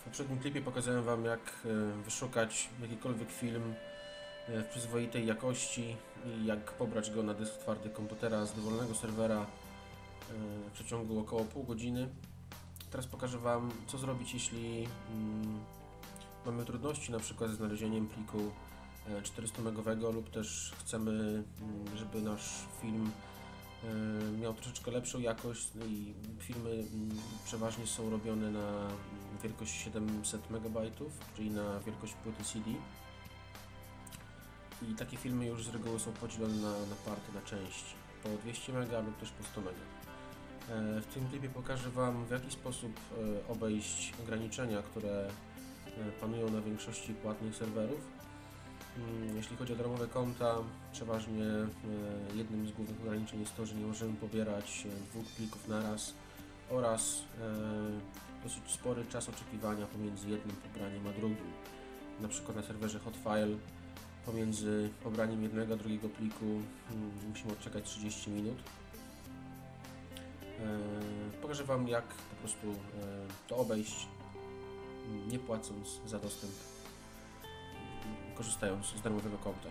W poprzednim klipie pokazałem Wam, jak e, wyszukać jakikolwiek film e, w przyzwoitej jakości i jak pobrać go na dysk twardy komputera z dowolnego serwera e, w przeciągu około pół godziny. Teraz pokażę Wam, co zrobić, jeśli mm, mamy trudności na przykład ze znalezieniem pliku 400-megowego lub też chcemy, mm, żeby nasz film miał troszeczkę lepszą jakość i filmy mm, przeważnie są robione na wielkość 700 MB, czyli na wielkość płyty CD. I takie filmy już z reguły są podzielone na, na party, na części, po 200 MB lub też po 100 MB. E, W tym klipie pokażę Wam w jaki sposób e, obejść ograniczenia, które e, panują na większości płatnych serwerów. Mm, Jeśli chodzi o darmowe konta, przeważnie jednym z głównych ograniczeń jest to, że nie możemy pobierać dwóch plików naraz oraz e, dosyć spory czas oczekiwania pomiędzy jednym pobraniem a drugim. Na przykład na serwerze Hotfile pomiędzy pobraniem jednego a drugiego pliku mm, musimy odczekać 30 minut. E, Pokażę Wam jak po prostu e, to obejść, nie płacąc za dostęp, korzystając z darmowego konta.